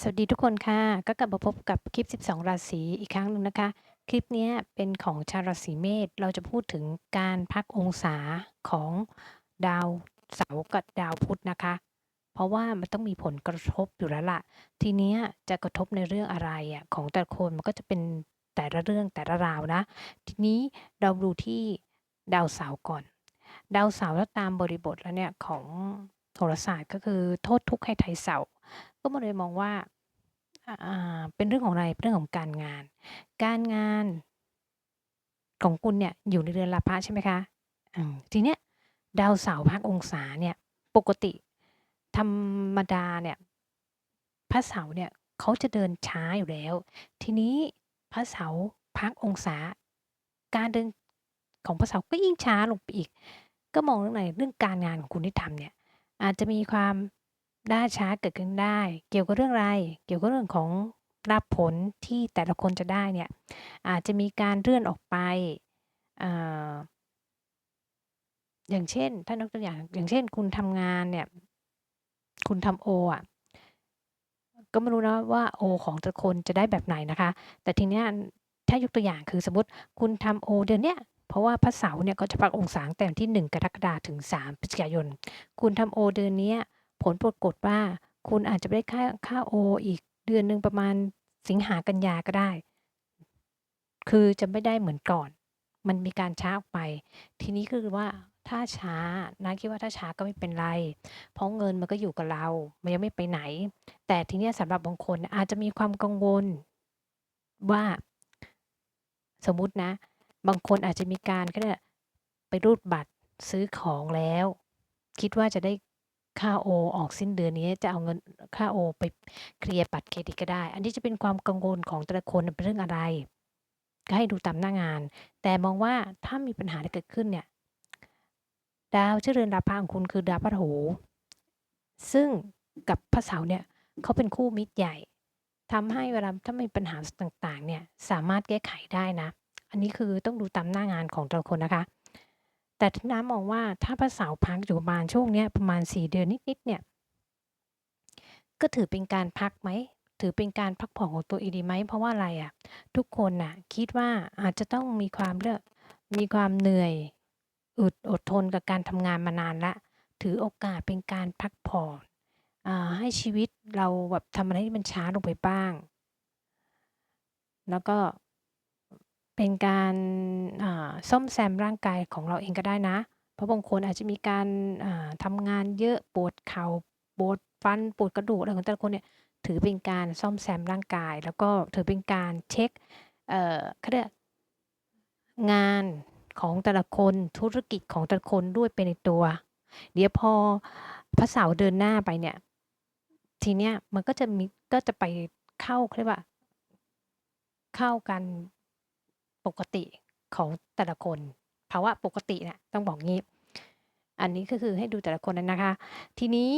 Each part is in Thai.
สวัสดีทุกคนค่ะ ก็กลับมาพบกับคลิป 12 ราศีอีกครั้งหนึ่งนะคะ คลิปนี้เป็นของชาวราศีเมษ เราจะพูดถึงการพักองศาของดาวเสาร์กับดาวพุธนะคะ เพราะว่ามันต้องมีผลกระทบอยู่แล้วล่ะ ทีนี้จะกระทบในเรื่องอะไรอะของแต่ละคนมันก็จะเป็นแต่ละเรื่องแต่ละราวนะ ทีนี้เราดูที่ดาวเสาร์ก่อน ดาวเสาร์แล้วตามบริบทแล้วเนี่ยของโหราศาสตร์ก็คือโทษทุกข์ให้ไทยเสาร์ ก็มาเลยมองว่า อ่า เป็นเรื่องของอะไร เป็นเรื่องของการงาน การงาน ของคุณเนี่ยอยู่ในเรือนราพะใช่ไหมคะ อืม ทีเนี้ยดาวเสาร์พักองศาเนี่ย ปกติธรรมดาเนี่ย พระเสาร์เนี่ยเขาจะเดินช้าอยู่แล้ว ทีนี้พระเสาร์พักองศา การเดินของพระเสาร์ก็ยิ่งช้าลงไปอีก ก็มองเรื่องไหนเรื่องการงานของคุณที่ทำเนี่ย อาจจะมีความ ล่าช้าเกิดขึ้นได้ เกี่ยวกับเรื่องอะไร เกี่ยวกับเรื่องของรับผลที่แต่ละคนจะได้เนี่ยอาจจะมีการเลื่อนออกไปออย่างเช่น ถ้ายกตัวอย่าง อย่างเช่น คุณทำงานเนี่ย คุณทำโออะ ก็ไม่รู้นะว่าโอของแต่ละคนจะได้แบบไหนนะคะ แต่ทีเนี้ยถ้ายกตัวอย่างคือสมมติคุณทำโอเดือนเนี้ยเพราะว่าพระเสาร์เนี่ยก็จะพักองศาแต่วันที่ 1 กรกฎาคมถึง 3 พฤศจิกายน คุณทำโอเดือนเนี้ย ผลปรากฏว่าคุณอาจจะได้ค่าค่าโออีกเดือนหนึ่งประมาณสิงหากันยาก็ได้ คือจะไม่ได้เหมือนก่อน มันมีการช้าออกไป ทีนี้คือว่าถ้าช้านะคิดว่าถ้าช้าก็ไม่เป็นไร เพราะเงินมันก็อยู่กับเรา มันยังไม่ไปไหน แต่ทีนี้สำหรับบางคนอาจจะมีความกังวลว่า สมมตินะ บางคนอาจจะมีการก็เนี่ยไปรูดบัตรซื้อของแล้ว คิดว่าจะได้ ค่าโอออกสิ้นเดือนนี้จะเอาเงินค่าโอไปเคลียร์บัตรเครดิตก็ได้ อันนี้จะเป็นความกังวลของแต่ละคนเป็นเรื่องอะไร ก็ให้ดูตามหน้างาน แต่มองว่าถ้ามีปัญหาเกิดขึ้นเนี่ย ดาวที่เรือนราพะของคุณคือดาวพฤหัสซึ่งกับพระเสาร์เนี่ยเขาเป็นคู่มิตรใหญ่ทำให้เวลาถ้ามีปัญหาต่างๆ เนี่ยสามารถแก้ไขได้นะ อันนี้คือต้องดูตามหน้างานของแต่ละคนนะคะ แต่ที่น้ำมองว่าถ้าพระเสาพักอยู่ประมาณช่วงเนี้ยประมาณ 4 เดือนนิดๆเนี่ย ก็ถือเป็นการพักไหม ถือเป็นการพักผ่อนของตัวเองดีไหม เพราะว่าอะไรอะทุกคนน่ะ คิดว่าอาจจะต้องมีความเลือกมีความเหนื่อยอึดอดทนกับการทำงานมานานล้วถือโอกาสเป็นการพักผ่อนอให้ชีวิตเราแบบทำอะไรที่มันช้าลงไปบ้าง แล้วก็ เป็นการอ่าซ่อมแซมร่างกายของเราเองก็ได้นะ เพราะบางคนอาจจะมีการอ่าทำงานเยอะปวดเข่าปวดฟันปวดกระดูกอะไรของแต่ละคนเนี่ยถือเป็นการซ่อมแซมร่างกาย แล้วก็ถือเป็นการเช็คเอ่อเขาเรียกงานของแต่ละคนธุรกิจของแต่ละคนด้วยไปในตัว เดี๋ยวพอพระเสาร์เดินหน้าไปเนี่ย ทีเนี้ยมันก็จะมีก็จะไปเข้าเรียกว่า เข้ากัน ปกติของแต่ละคน ภาวะปกติเนี่ยต้องบอกงี้ อันนี้ก็คือให้ดูแต่ละคนนั้นนะคะ ทีนี้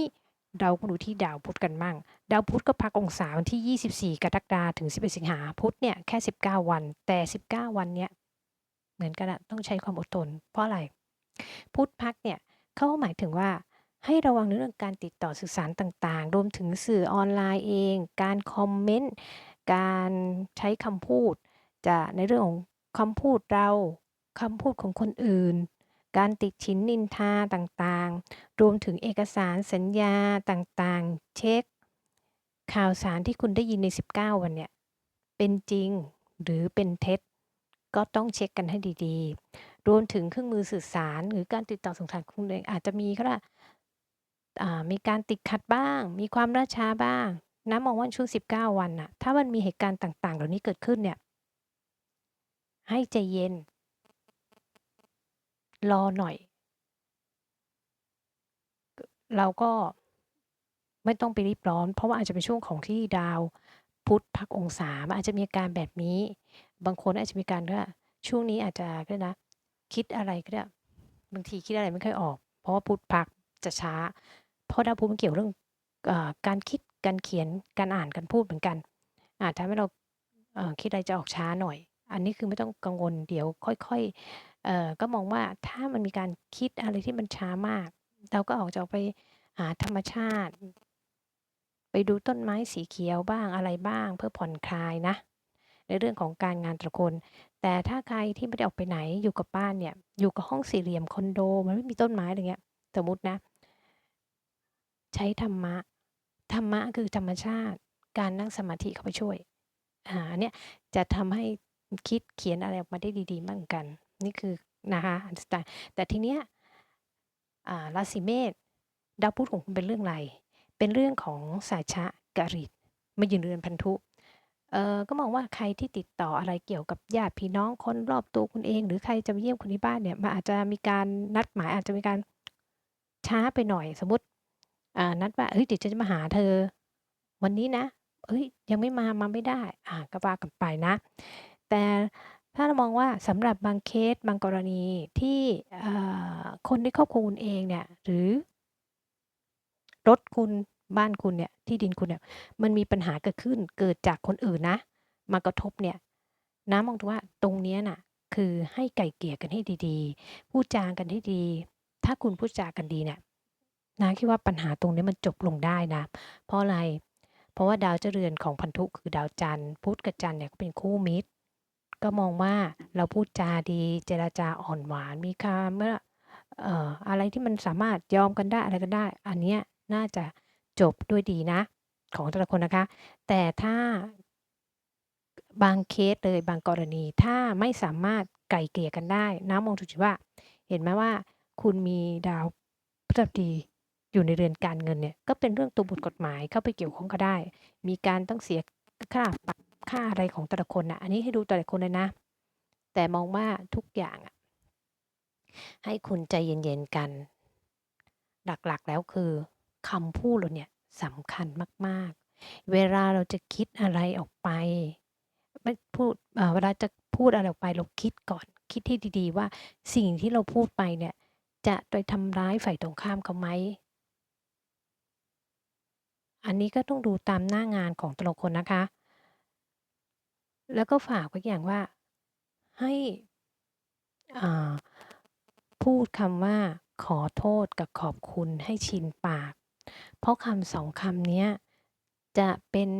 เราก็ดูที่ดาวพุธกันมั่ง ดาวพุธก็พักองศาวันที่ 24 กรกฎาคมถึง 11 สิงหาพุธเนี่ยแค่ 19 วัน แต่ 19 วันเนี้ยเหมือนกันอะต้องใช้ความอดทน เพราะอะไร พุธพักเนี่ยเขาหมายถึงว่าให้ระวังเรื่องการติดต่อสื่อสารต่างๆ รวมถึงสื่อออนไลน์เอง การคอมเมนต์ การใช้คำพูด จะในเรื่องของ คำพูดเราคำพูดของคนอื่น การติดฉินนินทาต่างๆ รวมถึงเอกสารสัญญาต่างๆ เช็ค ข่าวสารที่คุณได้ยินใน 19 วันเนี่ย เป็นจริงหรือเป็นเท็จ ก็ต้องเช็คกันให้ดีๆ รวมถึงเครื่องมือสื่อสาร หรือการติดต่อสื่อสารคุณเองอาจจะมีก็ได้อ่ามีการติดขัดบ้าง มีความล่าช้าบ้างน้ำมองว่าช่วง 19 วันน่ะ ถ้ามันมีเหตุการณ์ต่างๆ เหล่านี้เกิดขึ้นเนี่ย ให้ใจเย็น รอหน่อย เราก็ไม่ต้องไปรีบร้อน เพราะว่าอาจจะเป็นช่วงของที่ดาวพุธพักองศามันอาจจะมีอาการแบบนี้ บางคนอาจจะมีการว่าช่วงนี้อาจจะก็นะ คิดอะไรก็ได้บางทีคิดอะไรไม่ค่อยออก เพราะว่าพุธพักจะช้า เพราะดาวพุธมันเกี่ยวเรื่องอการคิดการเขียนการอ่านการพูดเหมือนกัน อาจทำให้เราคิดอะไรจะออกช้าหน่อย อันนี้คือไม่ต้องกังวล เดี๋ยวค่อย ๆ เอ่อ ก็มองว่า ถ้ามันมีการคิดอะไรที่มันช้ามาก เราก็ออกจะออกไปหาธรรมชาติ ไปดูต้นไม้สีเขียวบ้าง อะไรบ้าง เพื่อผ่อนคลายนะ ในเรื่องของการงานแต่ละคน แต่ถ้าใครที่ไม่ได้ออกไปไหน อยู่กับบ้านเนี่ย อยู่กับห้องสี่เหลี่ยมคอนโด มันไม่มีต้นไม้ อะไรเงี้ย สมมุตินะ ใช้ธรรมะ ธรรมะ คือธรรมชาติ การนั่งสมาธิเข้าไปช่วย อ่า อันเนี้ยจะทำให้ คิดเขียนอะไรออกมาได้ดีๆเหมือนกัน นี่คือนะคะแต่แต่ทีเนี้ยราศีเมษดาวพุธของคุณเป็นเรื่องอะไร เป็นเรื่องของสายชะกฤิตมายืนเรือนพันธุเอ่อก็มองว่าใครที่ติดต่ออะไรเกี่ยวกับญาติพี่น้องคนรอบตัวคุณเอง หรือใครจะมาเยี่ยมคุณที่บ้านเนี่ยมันอาจจะมีการนัดหมายอาจจะมีการช้าไปหน่อยสมมติอนัดว่าเฮ้ยเดี๋ยวจะมาหาเธอ วันนี้นะเฮ้ยยังไม่มามาไม่ได้ อ่าก็ว่ากันไปนะ แต่ถ้าเรามองว่าสำหรับบางเคสบางกรณีที่คนในครอบครัวคุณเองเนี่ยหรือ รถคุณบ้านคุณเนี่ยที่ดินคุณเนี่ยมันมีปัญหาเกิดขึ้นเกิดจากคนอื่นนะ มากระทบเนี่ยน้ามองดูว่าตรงเนี้ยน่ะคือให้ไกล่เกลี่ยกันให้ดีๆ พูดจากันให้ดี ถ้าคุณพูดจากันดีเนี่ยน้าคิดว่าปัญหาตรงนี้มันจบลงได้นะ เพราะอะไร เพราะว่าดาวเจรือนของพันธุคือดาวจันทร์พุธกับจันทร์เนี่ยก็เป็นคู่มิตร ก็มองว่าเราพูดจาดีเจรจาอ่อนหวานมีคำว่าเอ่ออะไรที่มันสามารถยอมกันได้อะไรกันได้ อันเนี้ยน่าจะจบด้วยดีนะ ของแต่ละคนนะคะ แต่ถ้าบางเคสเลยบางกรณีถ้าไม่สามารถไกล่เกลี่ยกันได้น้ามองดูจุดว่า เห็นไหมว่า คุณมีดาวพฤหัสบดีอยู่ในเรือนการเงินเนี่ยก็เป็นเรื่องตัวบทกฎหมายเข้าไปเกี่ยวข้องก็ได้ มีการต้องเสียค่าปรับ ค่าอะไรของแต่ละคนนะอันนี้ให้ดูแต่ละคนเลยนะ แต่มองว่าทุกอย่างให้คุณใจเย็นๆกัน หลักๆแล้วคือคำพูดเราเนี่ยสำคัญมากๆ เวลาเราจะคิดอะไรออกไปไม่พูดเวลาจะพูดอะไรออกไปเราคิดก่อน คิดให้ดีๆ ว่าสิ่งที่เราพูดไปเนี่ย จะไปทำร้ายฝ่ายตรงข้ามเขาไหมอันนี้ก็ต้องดูตามหน้างานของแต่ละคนนะคะ แล้วก็ฝากไว้อย่างว่า ให้พูดคำว่าขอโทษกับขอบคุณให้ชินปาก เพราะคำ2คำนี้จะเป็น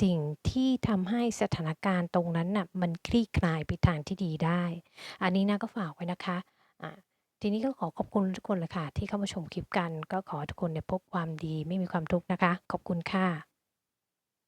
สิ่งที่ทำให้สถานการณ์ตรงนั้นน่ะมันคลี่คลายไปทางที่ดีได้ อันนี้นะก็ฝากไว้นะคะอ่าทีนี้ก็ขอขอบคุณทุกคนเลยค่ะ ที่เข้ามาชมคลิปกัน ก็ขอทุกคนเนี่ยพบความดีไม่มีความทุกข์นะคะ ขอบคุณค่ะ